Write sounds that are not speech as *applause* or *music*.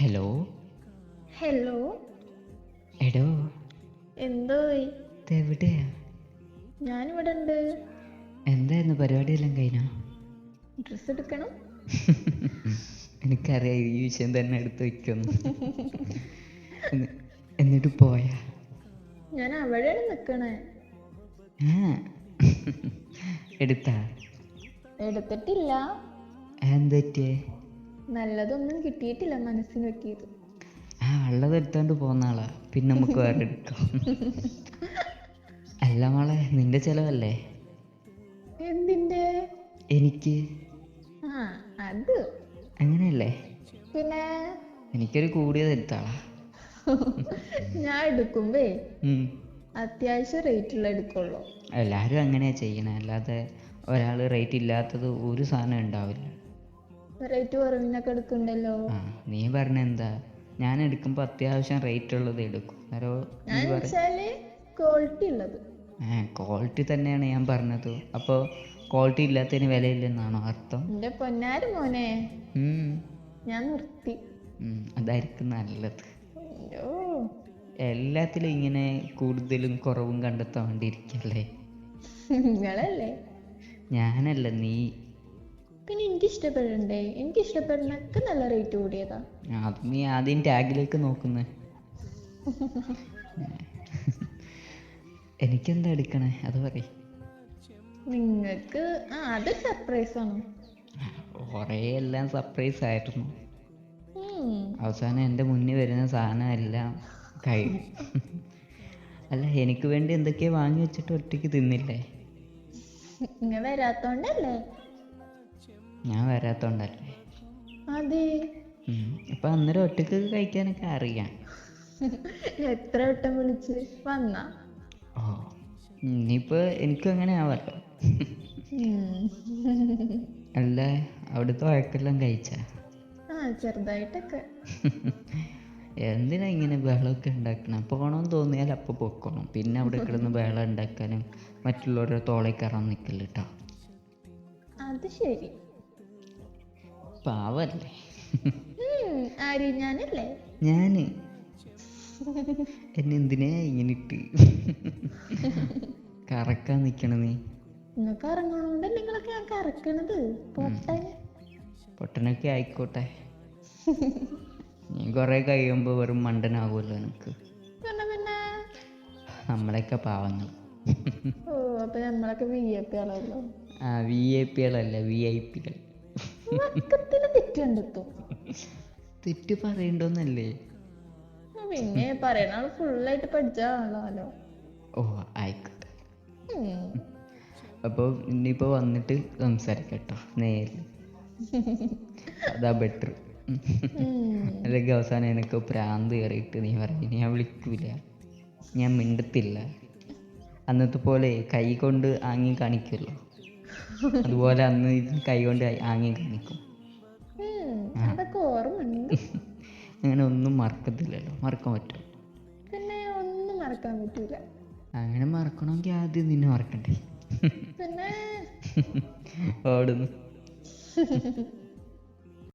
Hello? Hello? എടോ? എന്തോയി ഞാൻ ഞാനിവിടെ ഉണ്ട് എന്തായിരുന്നു പരിപാടിയെല്ലാം കഴിഞ്ഞോ? ഡ്രസ് എടുക്കണം. *laughs* എനിക്കറിയാം ഈ വിഷയം തന്നെ എടുത്ത് വയ്ക്കുന്നു എന്നിട്ട് പോയാ? ഞാൻ അവിടെയാണ് നിൽക്കണേ ആ. *laughs* എടുത്താ? എടുത്തിട്ടില്ല. എന്ത് പറ്റിയേ? നല്ലതൊന്നും കിട്ടിയിട്ടില്ല മനസ്സിന് വെക്കിയത്. ആ ഉള്ളത് എടുത്തോണ്ട് പോന്ന ആളാ. പിന്നെ നമുക്ക് വേറെ എടുക്കാം. അല്ല മോളെ നിന്റെ ചെലവല്ലേ? എന്തിന്റെ? എനിക്ക്. ആ അത്. അങ്ങനെയല്ലേ? പിന്നെ? എനിക്കൊരു കൂടിയത് എടുത്താളാ. ഞാൻ എടുക്കുമ്പേ ഉം. റേറ്റ് ഉള്ള എടുക്കുള്ളൂ. എല്ലാരും അങ്ങനെയാ ചെയ്യണേ. അല്ലാതെ ഒരാൾ റേറ്റ് ഇല്ലാത്തത് ഒരു സാധനം ഉണ്ടാവില്ല. റേറ്റ് കുറവിനൊക്കെ എടുക്കണ്ടല്ലോ നീ പറഞ്ഞ എന്താ? ഞാൻ എടുക്കുമ്പോ അത്യാവശ്യം റേറ്റ് ഉള്ളത് എടുക്കും. ക്വാളിറ്റി ഉള്ളത്. ക്വാളിറ്റി തന്നെയാണ് ഞാൻ പറഞ്ഞത്. അപ്പൊ ക്വാളിറ്റി ഇല്ലാത്തതിന് വിലയില്ലെന്നാണോ അർത്ഥം? പൊന്നാര് മോനെ. ഞാൻ നിർത്തി. അതായിരിക്കും നല്ലത്. എല്ലാത്തിലും ഇങ്ങനെ കൂടുതലും കുറവും കണ്ടെത്താൻ വേണ്ടി ഇരിക്കല്ലേ നിങ്ങളല്ലേ? ഞാനല്ല നീ പിന്നെ എനിക്ക് ഇഷ്ടപ്പെടണ്ടേ എനിക്ക് ഇഷ്ടപ്പെടുന്നൊക്കെ നല്ല റേറ്റ് കൂടിയതാ. അത് നീ ആദ്യം ടാഗിലേക്ക് നോക്കുന്നേ. എനിക്കെന്താ എടുക്കണേ? അത് പറ നിങ്ങൾക്ക് ആ അത് സർപ്രൈസ് ആണ്. കുറേ എല്ലാം സർപ്രൈസ് ആയിരുന്നു. അവസാനം എന്റെ മുന്നിൽ വരുന്ന സാധനം എല്ലാം കഴിഞ്ഞു അല്ല എനിക്ക് വേണ്ടി എന്തൊക്കെയോ വാങ്ങി വെച്ചിട്ട് ഒറ്റയ്ക്ക് തിന്നില്ലേ? ഇങ്ങ വരാത്തോണ്ടല്ലേ? ഞാൻ വരാത്തോണ്ടല്ലേ. അതെ. ഇപ്പൊ അന്നേരം ഒറ്റയ്ക്ക് കഴിക്കാനൊക്കെ അറിയാം. എത്ര വട്ടം വിളിച്ച്? വന്ന? ഓ ഇനിയിപ്പോ എനിക്കും അങ്ങനെ ആവല്ലോ. അല്ല അവിടുത്തെ വഴക്കെല്ലാം കഴിച്ച? ആ ചെറുതായിട്ടൊക്കെ. എന്തിനാ ഇങ്ങനെ ബഹളമൊക്കെ ഉണ്ടാക്കണം? പോകണമെന്ന് തോന്നിയാൽ അപ്പോൾ പൊക്കണം പിന്നെ അവിടെ കിടന്ന് ബഹളം ഉണ്ടാക്കാനും മറ്റുള്ളവരുടെ തോളയിൽ കയറാൻ അത് ശരി. പാവല്ലേ? ആര്? ഞാനല്ലേ? ഞാൻ. *laughs* എന്നെ എന്തിനാ ഇങ്ങനെ ഇട്ട്? കറക്കാൻ നിൽക്കണ നീ. നിങ്ങൾക്ക് ഇറങ്ങണോണ്ട് നിങ്ങളൊക്കെ ഞാൻ കറക്കണത്? പൊട്ടെ പൊട്ടനൊക്കെ ആയിക്കോട്ടെ. നീ കഴിയുമ്പോ കഴിയുമ്പോൾ വെറും മണ്ടനാകുമല്ലോ എനിക്ക് നമ്മളൊക്കെ പാവങ്ങൾ. ഓ അപ്പൊ നമ്മളൊക്കെ വി എ പി ആളല്ലോ? ആ വി ഐ പികളല്ല വി ഐ പികൾ തെറ്റ് പറയണ്ടോന്നല്ലേ? പിന്നെ പറയണ ആൾ ഫുള്ളായിട്ട് പഠിച്ചാണല്ലോ ഓ ആയിക്കോട്ടെ. അപ്പൊ അപ്പോൾ ഇനിയിപ്പോൾ വന്നിട്ട് സംസാരിക്കട്ടോ കേട്ടോ നേരിൽ അതാ ബെറ്റർ. അല്ലെങ്കിൽ അവസാനം എനിക്ക് പ്രാന്ത് കയറിയിട്ട് നീ പറയും "ഇനി ഞാൻ വിളിക്കൂല. ഞാൻ മിണ്ടത്തില്ല. അന്നത്തെ പോലെ കൈ കൊണ്ട് ആങ്ങി കാണിക്കുമല്ലോ അതുപോലെ അന്ന് ഇത് കൈ കൊണ്ട് ആങ്ങി കാണിക്കും. അതൊക്കെ ഓർമ്മയുണ്ട്. *laughs* അങ്ങനെ ഒന്നും മറക്കത്തില്ലല്ലോ മറക്കാൻ പറ്റും. പിന്നെ ഒന്നും മറക്കാൻ പറ്റൂല. അങ്ങനെ മറക്കണമെങ്കിൽ ആദ്യം നിന്നെ മറക്കണ്ടേ? പിന്നെ? *laughs* ഓടുന്നു. *laughs*